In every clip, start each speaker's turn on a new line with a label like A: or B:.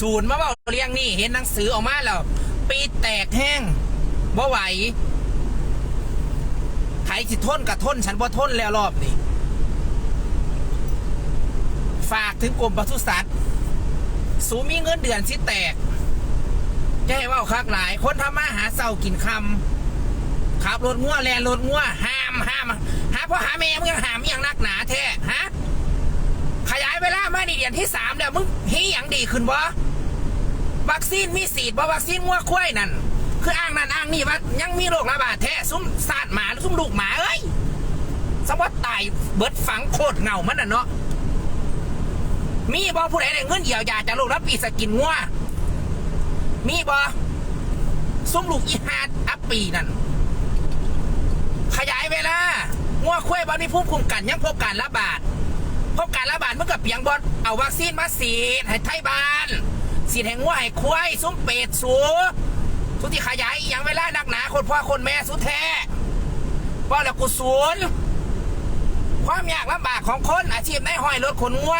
A: ศูนย์มาเบาเรียงนี่เห็นหนังสือออกมาแล้วปีแตกแห้งบ่ไหวไผสิทนกับทนฉันบ่ทนแล้วรอบนี้ฝากถึงกรมปศุสัตว์ สูมีเงินเดือนสิแตกจะให้ว่าคักหลาย คนทำมาหาเศร้ากินคำขับรถงัวแลนรถงัวห้ามห้ามหาพ่อหาแม่มึงยังหามย่างนักหนาแท้ฮะขยายเวลามาในเดือนที่สามแล้วมึงเฮียอย่างดีขึ้นวะ วัคซีนมีสีดบ่วัคซีนงัวควายนั่นคืออ้างนั่นอ้างนี่ว่ายังมีโรคระบาดแท้ซุ่มซาดหมาหรือซุ่มลูกหมาเอ้ยสมว่าตายเบิดฝังโคตรเงามันน่ะเนาะมีบอผู้ใดได้เงินเยียวยาจากโรครับปีสกินงัวมีบอซุ้มลูกอีหาดอัปปีนั่นขยายเวลางัวควายบอมีภูมิคุ้มกันยังพบการระบาดพบการระบาดเมื่อกับเปียงบอลเอาวัคซีนมาฉีดให้ไทยบ้าน ฉีดให้งัวให้ควายซุ้มเป็ดสูสุดที่ขยายอย่างเวลานักหนาคนพ่อคนแม่สุดแท้พ่อแล้วกูศูนความยากลำบากของคนอาชีพในห้อยรถขนงัว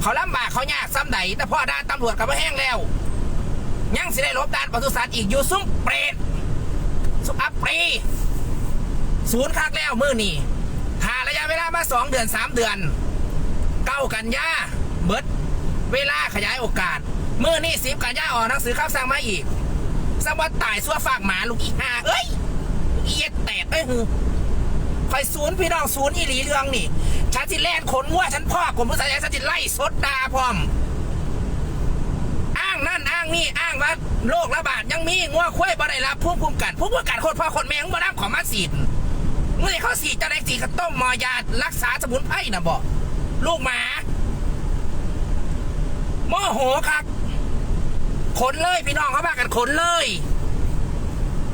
A: เขาลำบากเขายากซ้ำไหนแต่พ่อด้านตำรวจกับมาแห้งแล้ว ยังสิได้ลบด้านปศุสัตว์อีกอยู่ซุ้มเปรตซุ้มอัปปรีศูนย์คักแล้วมือนี่หาระยะเวลามาสองเดือนสามเดือน เก้ากันยาเบิด เวลาขยายโอกาส มื่อนี่สิบกันยาออกหนังสือข้าวสั่งมาอีกสวัสดตายซัวฝากหมาลูกอีห้าเอ้ยลูกอีเอ็ดแตกไอ้ยหือคอยศูนย์พี่น้องศูนย์อีหลีเรืองนี่ฉันจิแล่นขนงัวฉันพ่อกลมผู้ชายฉันจิไล่สดดาพร้อม อ้างนั่นอ้างนี่อ้างว่าโรคระบาดยังมีงัวควายบ่ได้รับภูมิคุ้มกันภูมิคุ้มกันโคตรพ่อคนแม่งบ่น้ำของมาสีดเมื่อเขาสีจะได้สีกระต้มมอยารักษาสมุนไพรนะบอกลูกหมาโมโหครับ ขนเลยพี่น้องเขาพากันขนเลย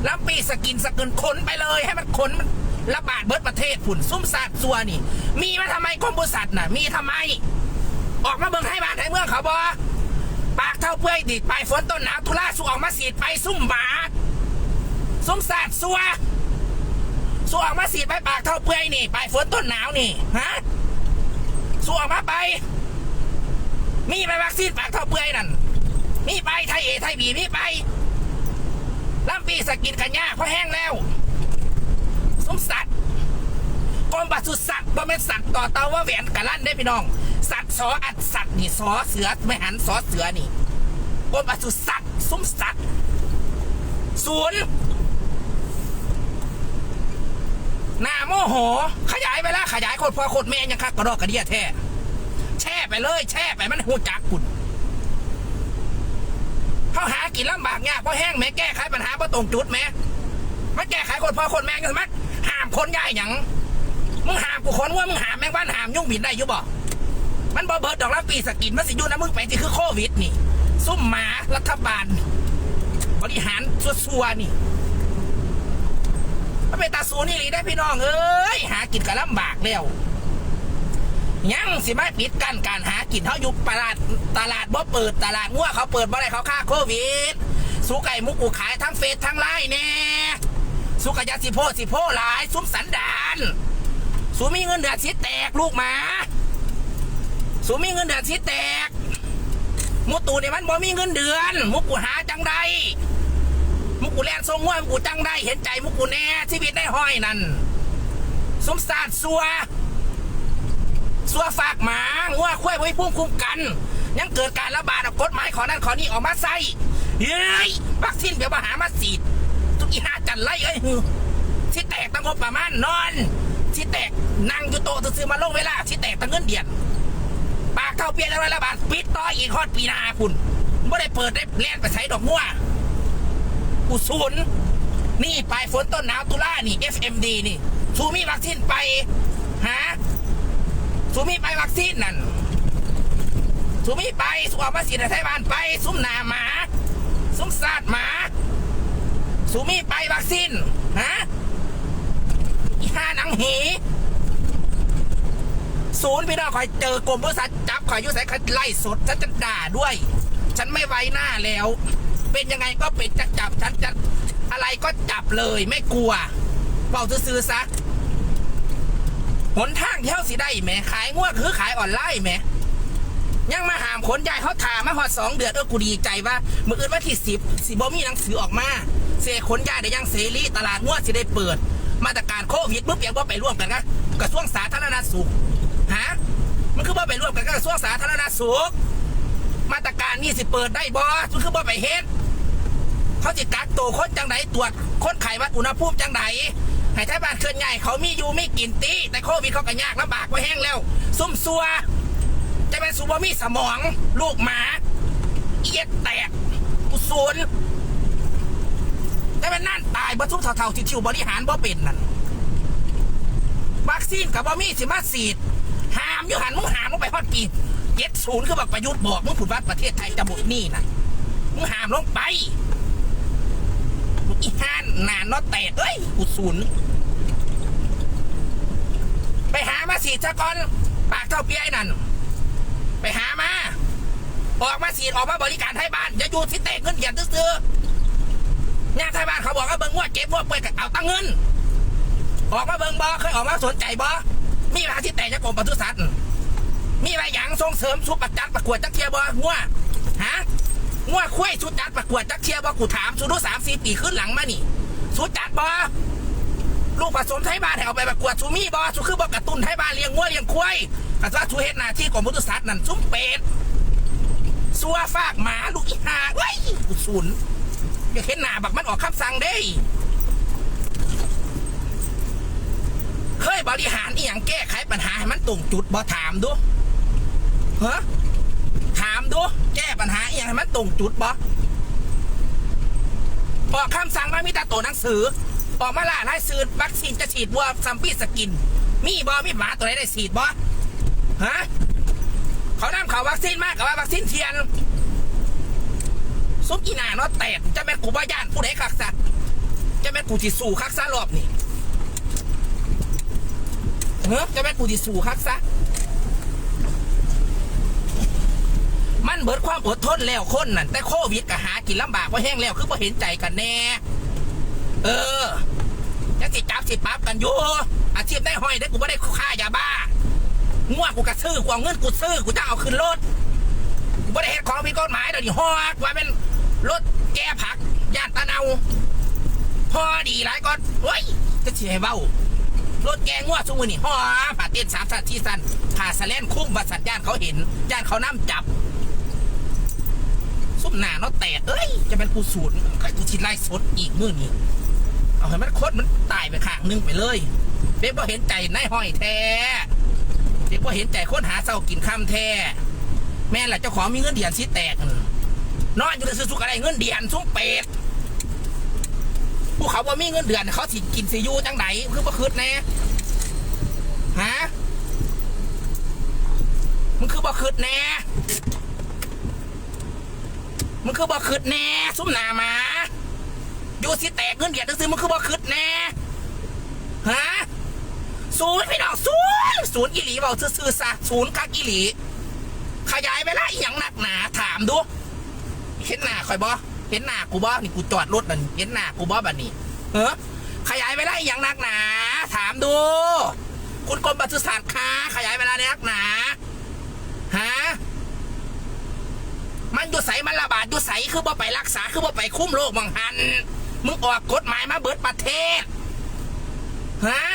A: ลำปีสกินสกินขนไปเลย ให้มันขนมันระบาดเบิดประเทศผุ่นซุ่มสัตว์ซัวนี่ มีมาทำไมกรมบริษัทน่ะ มีทำไม ออกมาเบิ่งให้บ้านให้เมืองเขาบอปากเท่าเปื่อยดิดไปฝนต้นหนาวทุลาสูออกมาสีดไปซุ่มหมาซุ่มสาดซัวสูออกมาสีดไปปากเท่าเปื่อยนี่ ไปฝนต้นหนาวนี่ฮะสูออกมาไป มีไปวัคซีนปากเท่าเปื่อยนั่น มีไปไทยเอไทยบีมีไปลำปีสกินกันยาเพราะแห้งแล้วซุ่มสัตว์กรมปศุสัตว์บ่แม่นสัตว์ต่อเตาว่าแหวนกะลั่นได้พี่น้อง สัตว์สออัดสัตว์นี่สอเสือไม่หันสอเสือนี่กรมปศุสัตว์ซุ้มสัตว์ศูนย์หน้าโมโห ขยายไปแล้วขยายโคตรพอโคตรแม่ยังคักกระดอกกระเดียแท้แช่ไปเลย แช่ไปมันหูจักคุณ เขาหากินลำบากยากเพราะแห้งแม่แก้ไขปัญหาเพราะตรงจุดแม่มันแก้ไขคนพ่อคนแม่กันมั้ยห้ามคนย่ายหยังมึงห้ามกูคนว่ามึงห้ามแม่งบ้านห้ามยุ่งบินได้ยุบ่มันบอเบิร์ดดอกละปีสกินมันสิอยูนะมึงไปที่คือโควิดนี่ ซุ่มหมารัฐบาล บริหารซัวๆนี่มันเป็นตาสูนี่หลีได้พี่น้องเอ้ยหากินก็ลำบากแล้ว ยังสิไม่ปิดกั้นการหากินเขาอยู่ตลาดตลาดบ่เปิดตลาดงัวเขาเปิดบ่ได้เขาฆ่าโควิดสูไก่มุกกูขายทั้งเฟซทั้งไลน์แน่สุกยาสิโพสิโพหลายซุ้มสันดานสูมีเงินเดือนสิแตกลูกหมาสูมีเงินเดือนสิแตกมุตูเนี่ยมันบ่มีเงินเดือน มุกกูหาจังใดมุกกูแลนทรงง่วมุกกูจังได้เห็นใจมุกกูแน่ชีวิตได้ห้อยนั่นสมศาสตร์สัว สัวฝากหมางัวควายไว้พุ่มคุ้มกัน ยังเกิดการระบาดเอกฎหมายขอนั่นขอนี่ออกมาใส่เฮ้ยวัคซีนเดี๋ยวมาหามาสีดทุกอีหาจันไล่เอ้ยหือที่แตกตั้งงบประมาณนอนที่แตกนั่งอยู่โต๊ะซื้อมาลงเวลาที่แตกตั้งเงินเดือนปากเข้าเปลี่ยนอะไระบาทปิดต่ออีกฮอดปีนาคุณไม่ได้เปิดได้แล่นไปใช้ดอกมั่วกูศูนย์นี่ปลายฝนต้นหนาวตุลานี่ FMD นี่สูมีวัคซีนไปฮะ สูมีไปวัคซีนนั่นสูมีไปสูออกมาสีดไทยบานไปซุ้มหนาหมาซุ้มซาดหมาสูมีไปวัคซีนฮะอีห้าหนังหีศูนย์พี่น้องคอยเจอกรมบริษัทจับคอยอยุ่ใส่คอยไล่สดฉันจะด่าด้วย ฉันไม่ไว้หน้าแล้ว เป็นยังไงก็เป็นจะจับฉันจะอะไรก็จับเลยไม่กลัวเป่าซื้อๆซะ หนทางเที่ยวสิได้แหมขายงวดคือขายออนไลน์แหมยังมาหามขนยายเขาถามมาหอดสองเดือนเออกูดีใจว่ามืออื่นวันที่สิบสิบมีหนังสือออกมา เสขนยายได้ยังเสรีตลาดงวดสิได้เปิด มาตรการโควิดปุ๊บยังว่าไปร่วมกันนะกระทรวงสาธารณสุขฮะมันคือว่าไปร่วมกันกับกระทรวงสาธารณสุขมาตรการนี่สิเปิดได้บอมันคือว่าไปเฮ็ดเขาจิกักตัวคนจังไดตรวจคนไข้วัดอุณหภูมิจังได ให้ไทยบ้านเคลื่อนใหญ่เขามีอยู่ไม่กินตีแต่โควิดเขาก็ยากลำบากกว่าแห้งแล้ว ซุ่มซัว จะเป็นซูบมีสมอง ลูกหมาเอียดแตกกุศลจะเป็นนั่นตายบรรทุกเท่าๆที่ชิวบริหารบ่เป็นนั่นวัคซีนกับบ่มีสิมาสีดหามอยู่หันมึงหามลงไปฮอดปีเจ็ดศูนย์คือแบบประยุทธ์บอกมึงผุดวัดประเทศไทยจะหมดหนี่นะมึงหามลงไปอีหา นานนาะแตกเอ้ยกูศูนย์ไปหามาสีดซะก่อนปากเท่าเปียไอ้นั่น ไปหามา ออกมาสีดออกมาบริการไทยบ้านอย่าอยู่ที่แตกเงินเหยียดซื้อๆงานไทยบ้านเขาบอกว่าเบิ่งงวดเก็บงวดเปิดเอาตังเงิน ออกมาเบิ่งบอเคยออกมาสนใจบอมีมาที่แตกจากรมปศุสัตว์มีมาอย่างส่งเสริมสุประจัดประกวดจักเทียบองัวฮะงัวคุ้ยสุดจัดประกวดจักเทียบอกูถามสุดูสามสี่ปีขึ้นหลังมานี่ สุจัดบอลูกผสมไทยบ้านให้เอาไปประกวดสุมีบอสุคือบอกกระตุ้นไทยบ้านเลี้ยงงัวเลี้ยงควายแต่ว่าชูเฮ็ดหน้าที่ของมุตุสัตว์นั่นซุ้มเป็ดสัวฟากหมาลูกอีหาเว้ยกูศูนอยาเห็นหน้าบักมันออกคำสั่งเด้เคยบริหารอีหยังแก้ไขปัญหาให้มันตรงจุดบ่ถามดูฮะถามดู แก้ปัญหาอีหยังให้มันตรงจุดบอ อกคำสั่งมามีแต่ตัวหนังสือ ออกมาล่าไล่ซื้อวัคซีนจะฉีดวัวซัมปี้สกิน มีบ่มีหมาตัวไหนได้ฉีดบ่ฮะเขานำเขาวัคซีนมากกว่าวัคซีนเทียนซุปอีนาเนาะแตกจะเป็นกูบ้าย่านผู้ใดคักซะจะเป็นกูที่สู่คักซะรอบนี่เฮ้จะเป็นกูที่สู่คักซะ มัน เบิดความอดทนแล้วคนนั่นแต่โควิดก็หากินลำบากเพราะแห้งแล้วคือพอเห็นใจกันแน่ เออยังสิจับสิปรับกันอยู่อาชีพได้ห้อยได้กูไม่ได้ค่ายาบ้าง่วงกูกระซื้อกูเอาเงินกูซื้อกูจะเอาขึ้นรถกูไม่ได้เฮ็ดของผิดกฎหมายเดี๋ยวนี้ฮอกว่าเป็นรถแก้ผักย่านตะเนาพอดีหลายก่อนเฮ้ยจะเสียเบ้ารถแกงว่าซุมือนี่ห่อผ่าเต้นสามสัตว์ที่สันผ่าสะเลนคุ้มบัสัตย่านเขาเห็นย่านเขาน้ำจับ ซุ่มหนาเนาะแตกเอ้ย จะเป็นกูสูตรใครกูชิไล่สดอีกมือนี้เอาให้มันโคตรมันตายไปข้างหนึงไปเลยเด็กพอเห็นใจนายห้อยแท้เด็กพอเห็นใจคนหาเศร้ากินข้ามแท้แม่แหละเจ้าของมีเงินเดียนสิแตกนั่นนอนอยู่ในซื้อสุกอะไรเงินเดียนซุ้มเป็ดผู้เขาว่ามีเงินเดือนเขาสิกินสิอยูจังไหนคือบ่คืดแน่ฮะมันคือบ่คืดแน่ มันคือบ่คืดแน่ซุ้มหนามาอยู่สิแตกเงินเดือนซื้อมันคือบ่คืดแน่ฮะศูนย์พี่น้องศูนย์ศูนย์อีหลีเบาซื่อๆซะศูนย์คักอีหลี ขยายเวลาอีหยังหนักหนาถามดู เห็นหน้าคอยบอเห็นหน้ากูบอนี่กูจอดรถนั่นเห็นหน้ากูบอบันนี้เออขยายเวลาอีหยังหนักหนา ถามดู คุณกรมปศุสัตว์คะขยายเวลาในนักหนาฮะ มันอยู่ใสมันระบาดอยู่ใสคือบ่ไปรักษาคือบ่ไปคุ้มโรคมังหัน มึงออกกฎหมายมาเบิดประเทศฮะ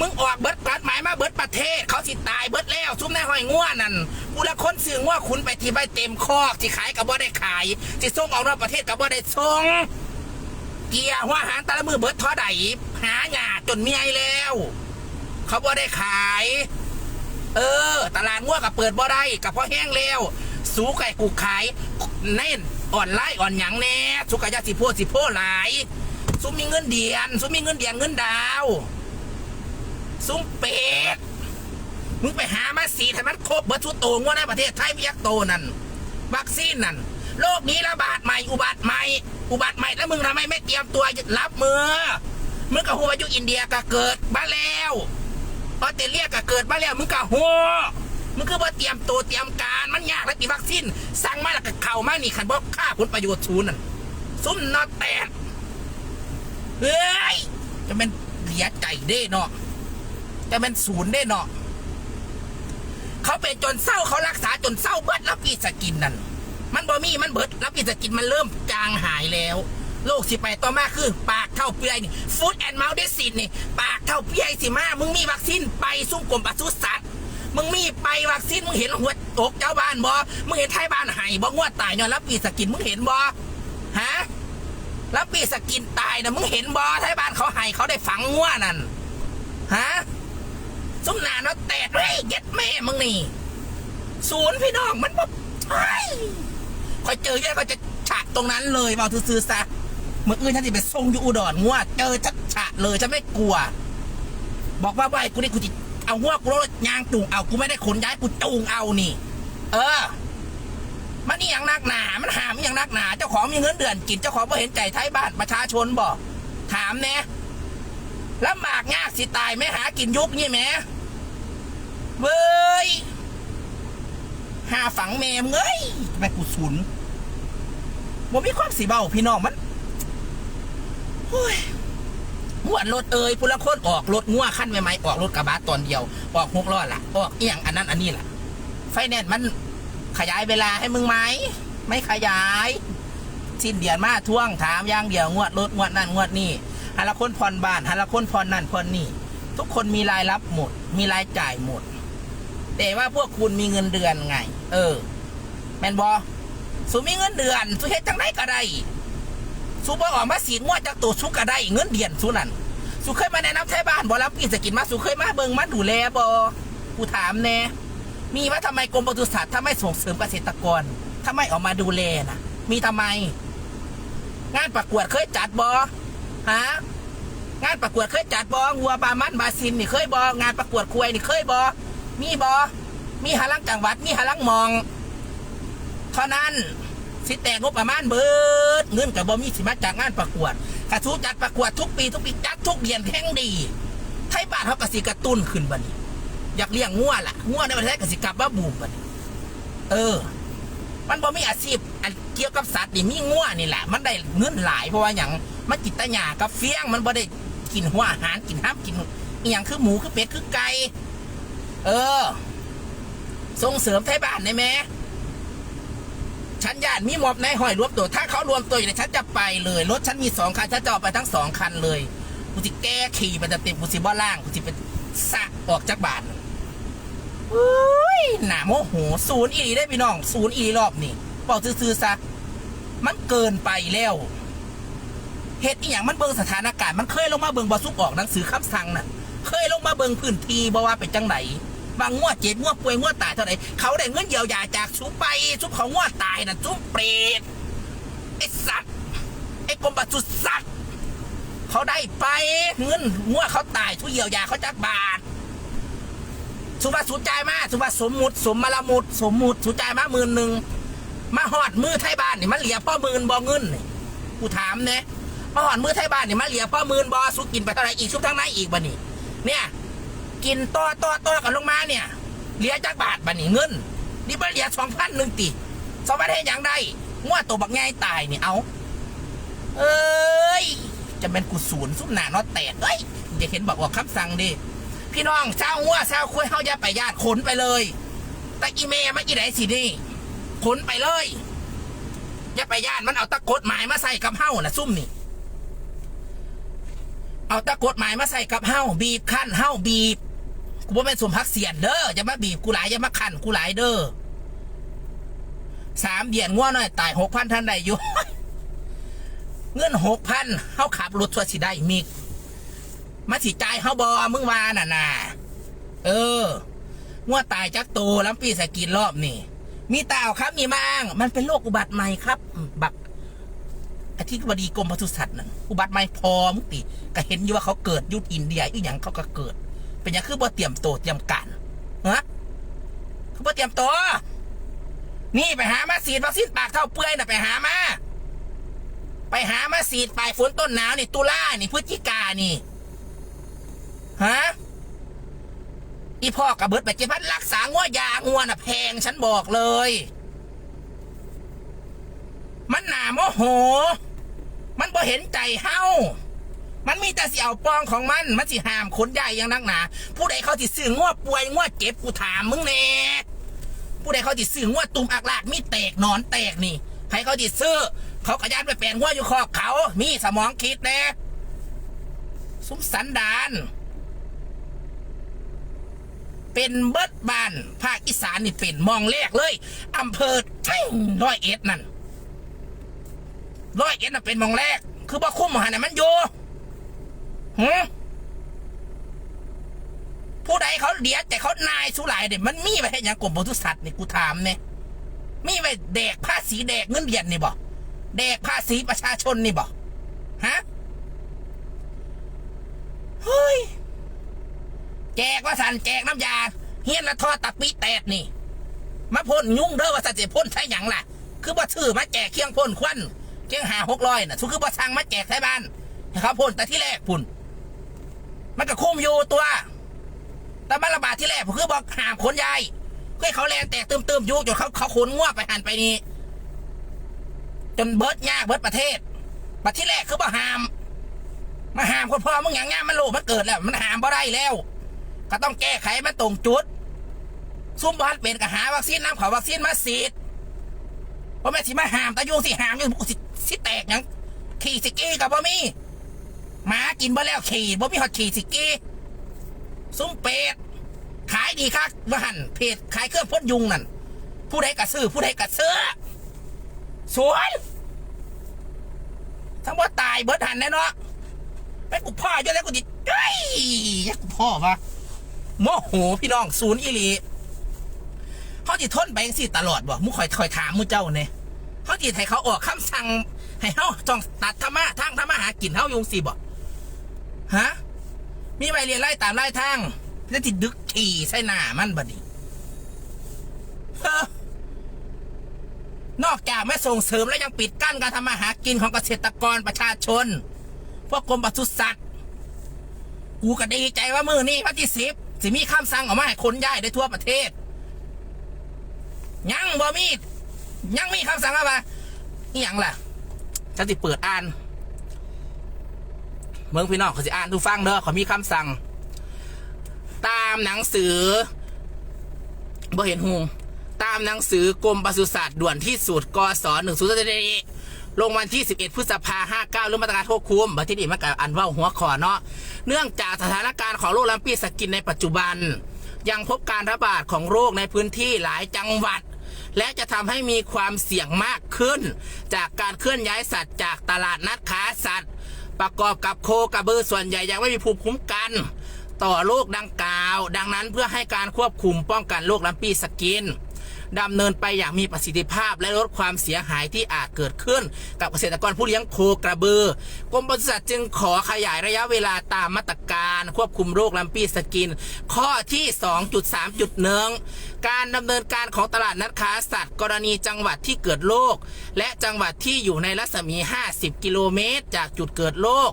A: มึงออกเบิดกฎหมายมาเบิดประเทศ เขาสิตายเบิดแล้วซุ้มในหอยง่วนั่นกูละคนซื้อง่วคุณไปที่ใบเต็มคอกที่ขายกับบ่ได้ขายที่ส่งออกนอกประเทศกับบ่ได้ส่งเกียร์หัวหางตะละมือเบิดท่อใดหาหยาจนเมียแล้ว เขาบ่ได้ขาย เออ ตลาดง่วกับเปิดบ่ได้กับพ่อแห้งแล้ว สูไก่กูขายเน่นอ่อนไล่อ่อนหยังแน่สุกายาสิโพสิโพหลายซุ้มมีเงินเดียนซุ้มมีเงินเดียนเงินดาวซุ้มเป็ดมึงไปหามาสีให้มันครบเบิดทุกตัวงวในประเทศไทยมียักษ์โตนั่นวัคซีนนั่นโรคนี้ระบาดใหม่อุบัติใหม่อุบัติใหม่แล้วมึงทำไมไม่เตรียมตัวรับมือมึงกับหัวยู่อินเดียก็เกิดมาแล้วออสเตรเลียก็เกิดมาแล้วมึงกับหัว มึงคือว่าเตรียมตัวเตรียมการมันยากแล้วตีวัคซีนสั่งมาแล้วก็เข่ามานี่ขันบอกค่าผลประโยชน์ศูนย์นั่นซุ้มนอแตกเฮ้ยจะเป็นเสียใจเด้เนาะจะเป็นศูนย์ได้เนาะเขาเป็นจนเศร้าเขารักษาจนเศร้าเบิดแล้วปีสกินนั่นมันบ่มีมันเบิดแล้วปีสกินมันเริ่มจางหายแล้วโรคสิไปต่อมาคือ ปากเท่าเปียนี่ฟู้ดแอนด์เมาส์เดซินนี่ ปากเท่าเปียสิมา มึงมีวัคซีนไปซุ่มกลมปศุสัตว์ มึงมีไปวัคซีนมึงเห็นหัวอกเจ้าบ้านบ่มึงเห็นไทยบ้านไห้บ่งวดตายยอนรับปีสกินมึงเห็นบ่ฮะแล้วปีสกินตายนะมึงเห็นบ่ไทยบ้านเขาไห้เขาได้ฝังงัวนั่นฮะสุมหนาเนาะแตกเฮ้ยเย็ดแม่มึงนี่ศูนย์พี่น้องมันบ่เฮ้คอยเจอแย่ก็จะฉะตรงนั้นเลยเบาซื้อซะเมื่ออื่นฉันจะไปส่งอยู่อุดรงวดเจอชัดฉะเลยฉันไม่กลัว บอกว่าไหวกูนี่กูจะ เอาหัวกูรถยางจูงเอากูไม่ได้ขนย้ายกูจูงเอานี่ เออ มันนี่อย่างนักหนา มันหามอย่างนักหนา เจ้าของมีเงินเดือนกินเจ้าของบ่เห็นใจไทยบ้านประชาชนบอกถามแน่ลำบากยากสิตายไม่หากินยุคนี่แหมเว้ยหาฝังเมมเงยแม่กูสุนบ่มีความสีเบาพี่น้องมันโอ้ย งวดรถเอ่ยพุละคนออกรถงัวขั้นใหม่ๆออกรถกระบะตอนเดียว ออกหกล้อละออกเอียงอันนั้นอันนี้ล่ะไฟแนนซ์มันขยายเวลาให้มึงไหมไม่ขยาย สิ้นเดือนมาท่วงถามย่างเดียวงวดรถงวดนั่นงวดนี่ฮาละคนผ่อนบ้านฮาละคนผ่อนนั่นผ่อนนี่ทุกคนมีรายรับหมด มีรายจ่ายหมด แต่ว่าพวกคุณมีเงินเดือนไง เออ แมนบอสูมีเงินเดือนสูเฮ็ดจังไดก็ได้ สูบอออกมาสีงวดจากตัวสุกะได้เงินเดือนสูนั่นสูเคยมาแนะนำไทยบ้านบอรับปีสกินมาสูเคยมาเบิงมาดูแลบอกูถามแน่มีว่าทำไมกรมปศุสัตว์ถ้าไม่ส่งเสริมเกษตรกรถ้าไม่ออกมาดูแลนะมีทำไม งานประกวดเคยจัดบอฮะงานประกวดเคยจัดบอวัวบามันบาซินนี่เคยบอกานประกวดควยนี่เคยบอมีบอมีหาลังจังหวัดมีหาลังมอง เท่านั้นสิแต่งบประมาณเบิ ดเงินกับบ่มีสิมาจากงานประกวดกระทูจัดประกวดทุกปีทุกปีจัดทุกเดือนแห่งดี ไทยบ้านเขากสิกระตุ้นขึ้นบัดนี้ อยากเลี้ยงงัวล่ะงัวในประเทศกสิกลับมาบูมบัดนี้ เออ มันบ่มีอาชีพอันเกี่ยวกับสัตว์นี่มีงัวนี่แหละ มันได้เงินหลายเพราะว่าอย่างมันกินตะหญ้ากับเฟี้ยง มันบ่ได้กินหัวอาหารกินห้ามกินอหย่างคือหมูคือเป็ดคือไก่เออ ส่งเสริมไทยบ้านได้ไหม ฉันญาติมีมอบในหอยรวมตัว ถ้าเขารวมตัวอยู่ในฉันจะไปเลย รถฉันมีสองคันฉันจะเอาไปทั้งสองคันเลยกูจะแก้ขี่ไปเต็มกูสิบ่ล่างกูจะเป็นสะออกจากบ้านเฮ้ยหนาโมโหศูนย์อีได้พี่น้องศูนย์อีรอบนี่บอกซื่อๆซะมันเกินไปแล้วเหตุอีหยังมันเบิ่งสถานการณ์มันเคยลงมาเบิ่งบอสุกออกหนังสือคำสั่งน่ะ เคยลงมาเบิ่งพื้นที่บ่ว่าเป็นจังไหน บางงวดเจ็บงวดป่วยงวดตายเท่าไหร่เขาได้เงินเยียวยาจากซุปไปซุปของงวดตายน่ะซุปเปรตไอสัตว์ไอกรมปศุสัตว์เขาได้ไปเงินงวดเขาตายทุเยียวยาเขาจากบาทสุภาสุจายมาสุภาสมมุติสมมาละมุดสมมุติสุจายมาหมื่นหนึ่งมาหอดมือไทยบ้านนี่มันเหลียพ่อหมื่นบอเงินนี่กูถามเนี่ยมาหอดมือไทยบ้านนี่มันเหลียพ่อหมื่นบอสุกินไปเท่าไหร่อีกชุบทั้งในอีกบ่นี่เนี่ย กินต่อต่อต่อกันลงมาเนี่ยเหลียจากบาทบันนี่เงินนี่มันเหลียสองพันหนึ่งตีสองพันเห็นอย่างใดงวดตัวบักง่ายตายเนี่ยเอา เอ้ยจะเป็นกุศลสุดหนาเน็อตแตกเอ้ยจะเห็นบอกว่าคำสั่งดิพี่น้องเช้างัวเช้าคุยเฮาอย่าไปญาติขนไปเลยแต่อีเมย์มาอีไหนสินี่ขนไปเลยอย่าไปญาติมันเอาตะกฎหมายมาใส่กับเฮานะซุ่มนี่เอาตะกฎหมายมาใส่กับเฮ้าบีบขั้นเฮ้าบีบ กูว่าเป็นสมพักเสียนเด้ออย่ามาบีบกูหลายอย่ามาขันกูหลายเด้อสามเดือนง่วหน่อยตายหกพันท่านใดอยู่เงินหกพันเฮาขับรถทัวร์สิได้มิกมาสิจ่ายเฮาบอมึงวาน่ะนะเออง่วตายจักโตล้ำปีสกินรอบนี่มีเตาเอาครับมีมาง มันเป็นโรคอุบัติใหม่ครับ บักอธิบดีกรมปศุสัตว์นั่นอุบัติใหม่พอมุติก็เห็นอยู่ว่าเขาเกิดยุคอินเดียอีหยังเขาก็เกิด เป็นยังคือบ่เตรียมตัวเตรียมการฮะเขาบ่เตรียมตัวนี่ไปหามาฉีดวัคซีนปากเท่าเปื่อยน่ะไปหามา ไปหามาฉีดปลายฝนต้นหนาวนี่ตุลานี่พฤศจิกานี่ฮะอีพ่อกับเบิดไปเจ็บพันรักษางัวยางัวน่ะแพงฉันบอกเลย มันหนาโมโห มันบ่เห็นใจเฮา มันมีแต่สิเอาปองของมัน มันสิหามคนใหญ่ยังนักหนา ผู้ใดเขาสิซื้อง้วป่วยง้วเจ็บกูถามมึงแน่ผู้ใดเขาสิซื้อง้วตุ่มอักลากมีแตกนอนแตกนี่ใครเขาสิซื้อ เขากระยานไปแปลงง้วอยู่คอกเขา มีสมองคิดแน่สุมสันดาน เป็นเบิดบานภาคอีสานนี่เป็นมองแรกเลยอำเภอทั้งร้อยเอ็ดนั่นร้อยเอ็ดน่ะเป็นมองแรก คือบ่คุ้มหันน่ะมันอยู่ หือผู้ใดเขาเดียแต่เขานายสุหลายเด็มันมีไปให้ยังกรมปศุสัตว์นี่กูถามเนี่ยมีไปแดกภาษีแดกเงินเดือนนี่บ่แดกภาษีประชาชนนี่บ่ฮะเฮ้ยแจกว่าสันแจกน้ำยาเฮียนละทอตะปิแตดนี่ มาพ่นยุ่งเด้อว่าสันจะพ่นใช้หยังล่ะ คือบ่ชื่อมาแจกเคียงพ่นควันเคียงหาหกร้อยน่ะสุคือบ่สั่งมาแจกใช้บ้านเขาพ่นแต่ที่แรกพุ่น มันก็คุ้มอยู่ตัว แต่มันระบาดที่แรกผมคือบอกห้ามขนยายเพื่อเขาแลนแตกเติมเติมๆยู่จนเขาเขาขนง่วไปหันไปนี่จนเบิร์ดยากเบิร์ดประเทศประที่แรกคือบ่ห้าม มาห้ามคนพ่อมึงอย่างงามันโลมันเกิดแล้ว มันห้ามบ่ได้แล้ว ก็ต้องแก้ไขมันตรงจุด ซุ่มบ้านเป็นก็หาวัคซีนน้ำขอวัคซีนมาฉีดเพราะแม่สิมาห้ามตะยุงสิห้ามยู่สิสิแตกยังขี่สิกี้กับบ่มี หมากินบ่แล้วขี่บ่มีหอดขี่สิกี้ซุ่มเป็ดขายดีคักว่าหันเพจขายเครื่องพ่นยุงนั่นผู้ใดกระซื้อผู้ใดกระซื้อสวยทั้งว่าตายเบิดหันแน่เนาะไปกูพ่ออยู่แล้วกูดิเฮ้ยยักกูพ่อวะโมโหพี่น้องศูนย์อีหลีเขาจิทนไปสิตลอดบ่มุคอยคอยถามมุเจ้าเนี่ยเขาจิให้เขาออกคำสั่งให้เขาจองตัดธรรมะทางธรรมะหากินเขายุงสิบ่ ฮะ มีใบเรียนไล่ตามไล่ทางแล้วติดดึกขี่ใส่หน้ามันบัดนี้นอกจากไม่ส่งเสริมแล้วยังปิดกั้นการทำมาหากินของเกษตรกรประชาชน พวกกรมปศุสัตว์ กูก็ดีใจว่ามือนี้วันที่สิบสิมีคำสั่งออกมาให้คนย้ายได้ทั่วประเทศ ยังบ่มี ยังมีคำสั่งมาว่าอีหยังล่ะฉันสิเปิดอ่าน มืองพี่น้องเขาสิอ่านดูฟังเด้อเขามีคำสั่ง ตามหนังสือบ่เห็นหงตามหนังสือกรมปศุสัตว์ด่วนที่สุดกศหนึ่งศูนย์เจ็ดลงวันที่ 11 พฤษภา59เก้ารื่องมาตรการควบคุมบัดที่นี่มันกับอันว่าหัวขอเนาะเนื่องจากสถานการณ์ของโรคลำปีสกินในปัจจุบัน ยังพบการระบาดของโรคในพื้นที่หลายจังหวัด และจะทำให้มีความเสี่ยงมากขึ้น จากการเคลื่อนย้ายสัตว์จากตลาดนัดค้าสัตว์ ประกอบกับโคกระบือส่วนใหญ่ยังไม่มีภูมิคุ้มกัน ต่อโรคดังกล่าว ดังนั้นเพื่อให้การควบคุมป้องกันโรคลำปีสกินดำเนินไปอย่างมีประสิทธิภาพและลดความเสียหายที่อาจเกิดขึ้น กับเกษตรกรผู้เลี้ยงโคกระบือกรมปศุสัตว์จึงขอขยายระยะเวลาตามมาตรการ ควบคุมโรคลำปีสกิน ข้อที่ 2.3.1 การดำเนินการของตลาดนัดค้าสัตว์ กรณีจังหวัดที่เกิดโรคและจังหวัดที่อยู่ในรัศมี 50 กิโลเมตร จากจุดเกิดโรค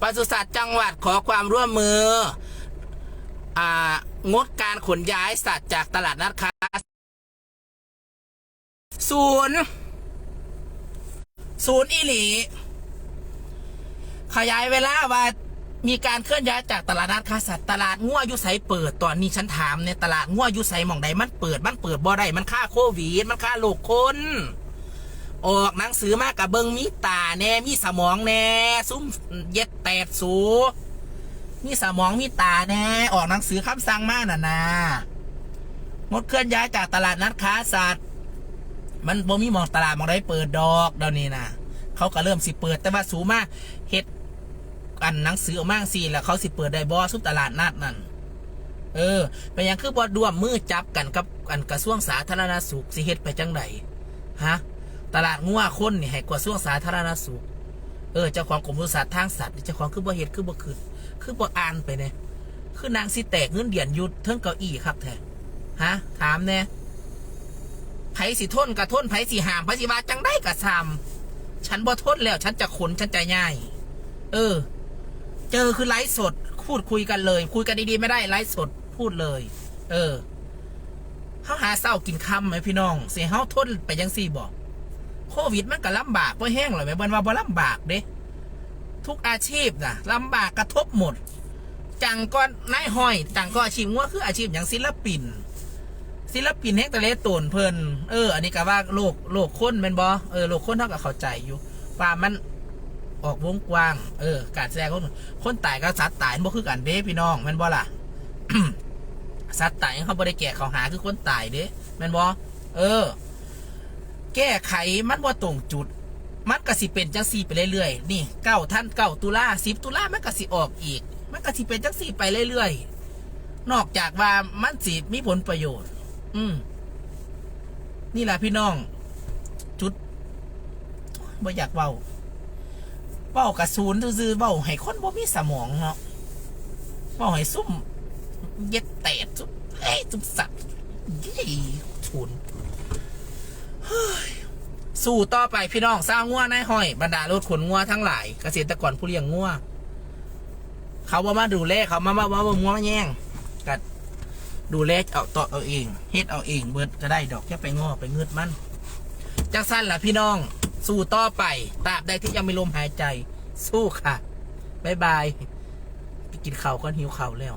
A: ปศุสัตว์จังหวัดขอความร่วมมืองดการขนย้ายสัตว์จากตลาดนัดค้าศูนย์ศูนย์อีหลีขยายเวลาว่า มีการเคลื่อนย้ายจากตลาดนัดค้าสัตว์ตลาดงัวยุไสเปิดตอนนี้ฉันถามเนี่ยตลาดงัวยุไสหมองใดมันเปิดมันเปิดบ่ได้มันค่าโควิดมันค่าโรคคนออกหนังสือมากกับเบิงมีตาแน่มีสมองแน่ซุ้มเย็ดแตดสูมีสมองมีตาแน่ออกหนังสือคำสั่งมากน่ะนะงดเคลื่อนย้ายจากตลาดนัดค้าสัตว์ มันบ่มีมองตลาดมองได้เปิดดอกเดี๋ยวนี้นะเขาก็เริ่มสิเปิดแต่ว่าสูมากเฮ็ด อันหนังสือออกมาสิแล้วเขาสิเปิดได้บ่ซุปตลาดนัดนั่นเออเป็นหยังคือบ่ร่วมมือจับกันกับอันกระทรวงสาธารณสุขสิเฮ็ดไปจังไดฮะตลาดงัวคนนี่ให้กระทรวงสาธารณสุข เออเจ้าของกรมปศุสัตว์ทางสัตว์เจ้าของคือบ่เฮ็ดคือบ่ขึ้นคือบ่อ่านไปเนี่ยคือนางสิแตกเงินเดือนยุดเทิงเก้าอี้ครับแท้ฮะถามแน่ไผสิทนกะทนไผสิหามไผสิว่าจังได้กะซ้ำฉันบ่ทนแล้ว ฉันจะขนฉันจะย่าย เออ เจอคือไลฟ์สดพูดคุยกันเลย คุยกันดีๆไม่ได้ไลฟ์สดพูดเลย เออเขาหาเศร้ากินคำไหมพี่น้องเสียเฮาทนไปยังสี่บอกโควิดมันก็ลำบากเพราะแห้งหรอแม่เบิ้นว่าบ่ลำบากเด้ทุกอาชีพนะลำบากกระทบหมด จังก็นายห้อย จังก็อาชีพงัวคืออาชีพอย่างศิลปิน ศิลปินแห่งตะเลตนเพลินเออ อันนี้ก็ว่าโลกโลกคนเป็นบอเออโลกคนเท่ากับเข้าใจอยู่ว่ามัน ออกวงกว้าง เออ การแสดงคนคนตายกับสัตว์ตายมันบ่คือกันเด้พี่น้องแม่นบ่ล่ะสัตว์ตายเขาบ่ได้แก่เขาหาคือคนตายเด้แม่นบ่เออ แก้ไขมันบ่ตรงจุด มันก็สิเป็นจังสี่ไปเรื่อยๆนี่เก้าท่านเก้าตุลาสิบตุลามันก็สิออกอีก มันก็สิเป็นจังสี่ไปเรื่อยๆนอกจากว่ามันสิมีผลประโยชน์ อืมนี่แหละพี่น้อง จุดบ่อยากเว้า เว้ากระสูนซื่อเว้าให้คนบ่มีสมองเนาะเว้าให้ซุ่มเย็ดเตดซุ่มเฮ้ยซุ่มสัตว์ยี่ทุนสู่ต่อไปพี่น้องสร้างงัวนายห้อย บรรดารถขนงัวทั้งหลายเกษตรกรผู้เลี้ยงงัวเขาว่ามาดูแลเขามามาว่าว่างัวมาแย่งกัดดูแลเอาต่อเอาเองเฮ็ดเอาเองเบิดจะได้ดอกแค่ไปงอไปเงืดมันจังสั้นล่ะพี่น้อง สู่ต่อไปตราบใดที่ยังมีลมหายใจ สู้ค่ะ บ๊ายบาย ไปกินข้าวก่อนหิวข้าวแล้ว